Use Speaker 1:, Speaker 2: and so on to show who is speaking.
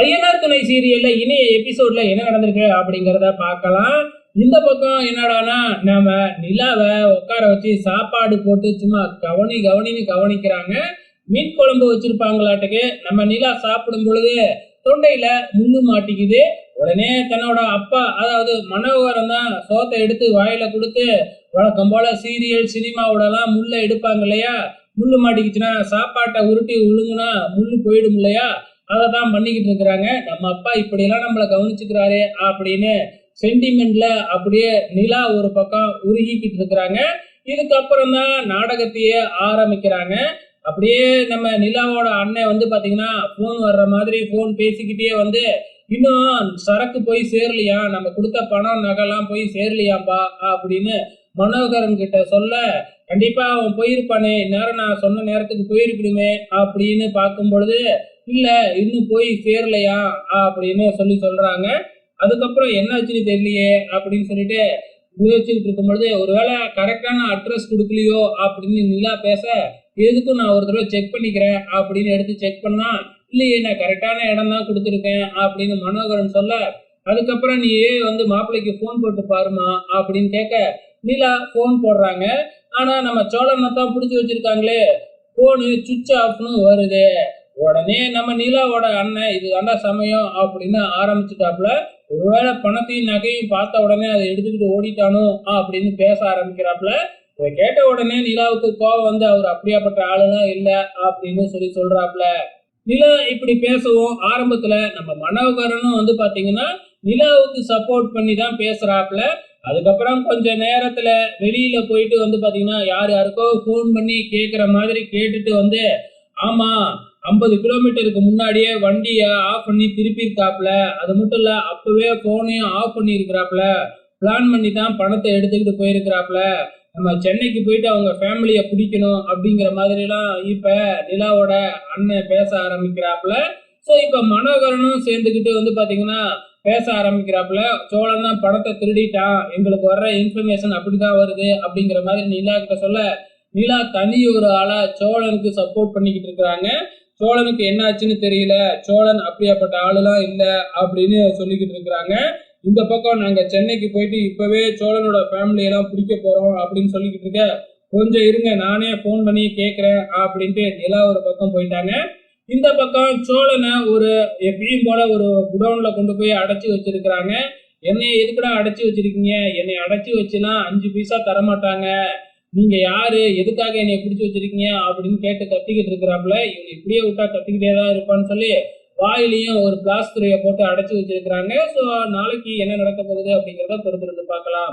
Speaker 1: ஐயனார் துணை சீரியல்ல இனிய எபிசோட்ல என்ன நடந்திருக்கு அப்படிங்கிறத பார்க்கலாம். இந்த பக்கம் என்னடானா நாம நிலாவை உட்கார வச்சு சாப்பாடு போட்டு சும்மா கவனி கவனின்னு கவனிக்கிறாங்க. மீன் குழம்பு வச்சிருப்பாங்களாட்டுக்கு. நம்ம நிலா சாப்பிடும் பொழுது தொண்டையில முள்ளு மாட்டிக்குது. உடனே தன்னோட அப்பா அதாவது மனோகரம் தான் சோத்தை எடுத்து வாயில கொடுத்து வழக்கம் போல சீரியல் சினிமாவோடலாம் முள்ளை எடுப்பாங்க இல்லையா? முள்ளு மாட்டிக்குச்சுன்னா சாப்பாட்டை உருட்டி உழுங்குனா முள்ளு போயிடும் இல்லையா? அதை தான் பண்ணிக்கிட்டு இருக்கிறாங்க. நம்ம அப்பா இப்படியெல்லாம் நம்மளை கவனிச்சுக்கிறாரு அப்படின்னு சென்டிமெண்ட்ல அப்படியே நிலா ஒரு பக்கம் உருகிக்கிட்டு இருக்கிறாங்க. இதுக்கப்புறம் தான் நாடகத்தையே ஆரம்பிக்கிறாங்க. அப்படியே நம்ம நிலாவோட அண்ணன் வந்து பாத்தீங்கன்னா ஃபோன் வர்ற மாதிரி ஃபோன் பேசிக்கிட்டே வந்து இன்னும் சரக்கு போய் சேரலையா? நம்ம கொடுத்த பணம் நகைலாம் போய் சேரலையாம்பா அப்படின்னு மனோகரன் கிட்ட சொல்ல கண்டிப்பா அவன் போயிருப்பானே. நேரம் நான் சொன்ன நேரத்துக்கு போயிருக்கணுமே. அப்படின்னு பார்க்கும் பொழுது இல்லை இன்னும் போய் சேரலையா? அப்படின்னு சொல்லி சொல்கிறாங்க அதுக்கப்புறம் என்னாச்சுன்னு தெரியலையே அப்படின்னு சொல்லிட்டு யோசிச்சுட்டு இருக்கும் பொழுது ஒருவேளை கரெக்டான அட்ரஸ் கொடுக்கலையோ அப்படின்னு நிலா பேச எதுக்கும் நான் ஒரு தடவை செக் பண்ணிக்கிறேன்? அப்படின்னு எடுத்து செக் பண்ணா இல்லையே நான் கரெக்டான இடம் தான் கொடுத்துருக்கேன் அப்படின்னு மனோகரன் சொல்ல அதுக்கப்புறம் நீ வந்து மாப்பிள்ளைக்கு ஃபோன் போட்டு பாருமா அப்படின்னு கேட்க நிலா ஃபோன் போடுறாங்க. ஆனால் நம்ம சோழனை தான் பிடிச்சி வச்சிருக்காங்களே ஃபோனு சுவிட்ச் ஆஃப்னு வருது. உடனே நம்ம நிலாவோட அண்ணன் இது தாண்டா சமயம் அப்படின்னு ஆரம்பிச்சுட்டாப்புல. ஒருவேளை பணத்தையும் நகையும் பார்த்த உடனே அதை எடுத்துக்கிட்டு ஓடிட்டானோ அப்படின்னு பேச ஆரம்பிக்கிறாப்புல. இதை கேட்ட உடனே நிலாவுக்கு கோவம் வந்து அவர் அப்படியாப்பட்ட ஆளுலாம் இல்லை அப்படின்னு சொல்லி சொல்றாப்புல. நிலா இப்படி பேசவும் ஆரம்பத்துல நம்ம மனோகரனும் வந்து பாத்தீங்கன்னா நிலாவுக்கு சப்போர்ட் பண்ணி தான் பேசுறாப்புல. அதுக்கப்புறம் கொஞ்ச நேரத்துல வெளியில போயிட்டு வந்து பாத்தீங்கன்னா யார் யாருக்கோ ஃபோன் பண்ணி கேட்குற மாதிரி கேட்டுட்டு வந்து ஆமா ஐம்பது கிலோமீட்டருக்கு முன்னாடியே வண்டியை ஆஃப் பண்ணி திருப்பியிருக்காப்ல அது மட்டும் இல்ல அப்பவே போனையும் ஆஃப் பண்ணி இருக்கிறாப்ல பிளான் பண்ணி தான் பணத்தை எடுத்துக்கிட்டு போயிருக்கிறாப்ல நம்ம சென்னைக்கு போயிட்டு அவங்க ஃபேமிலியை பிடிக்கணும் அப்படிங்கிற மாதிரிலாம் இப்ப நிலாவோட அண்ணன் பேச ஆரம்பிக்கிறாப்ல ஸோ இப்ப மனோகரனும் சேர்ந்துக்கிட்டு வந்து பாத்தீங்கன்னா பேச ஆரம்பிக்கிறாப்புல. சோழன் தான் பணத்தை திருடிட்டான். எங்களுக்கு வர்ற இன்ஃபர்மேஷன் அப்படிதான் வருது அப்படிங்கிற மாதிரி நிலா கிட்ட சொல்ல நிலா தனி ஒரு ஆளா சோழனுக்கு சப்போர்ட் பண்ணிக்கிட்டு இருக்கிறாங்க. சோழனுக்கு என்ன ஆச்சுன்னு தெரியல. சோழன் அப்படியாப்பட்ட ஆளுலாம் இல்லை அப்படின்னு சொல்லிக்கிட்டு இருக்கிறாங்க. இந்த பக்கம் நாங்க சென்னைக்கு போயிட்டு இப்பவே சோழனோட ஃபேமிலி எல்லாம் பிடிக்க போறோம் அப்படின்னு சொல்லிக்கிட்டு இருக்க. கொஞ்சம் இருங்க நானே ஃபோன் பண்ணி கேட்கறேன் அப்படின்ட்டு நிலா ஒரு பக்கம் போயிட்டாங்க. இந்த பக்கம் சோழனை ஒரு எப்பயும் போல ஒரு குடவுன்ல கொண்டு போய் அடைச்சி வச்சிருக்கிறாங்க. என்னை எதுக்குடா அடைச்சி வச்சிருக்கீங்க? என்னை அடைச்சி வச்சுனா அஞ்சு பைசா தரமாட்டாங்க. நீங்க யாரு? எதுக்காக என்னை பிடிச்சி வச்சிருக்கீங்க? அப்படின்னு கேட்டு கத்திக்கிட்டு இருக்கிறாப்புல இவன் இப்படியே விட்டா கத்திக்கிட்டே தான் இருப்பான்னு சொல்லி வாயிலையும் ஒரு பிளாஸ்டரைய போட்டு அடைச்சி வச்சிருக்கிறாங்க. ஸோ நாளைக்கு என்ன நடக்க போகுது அப்படிங்கிறத பொறுத்திருந்து பார்க்கலாம்.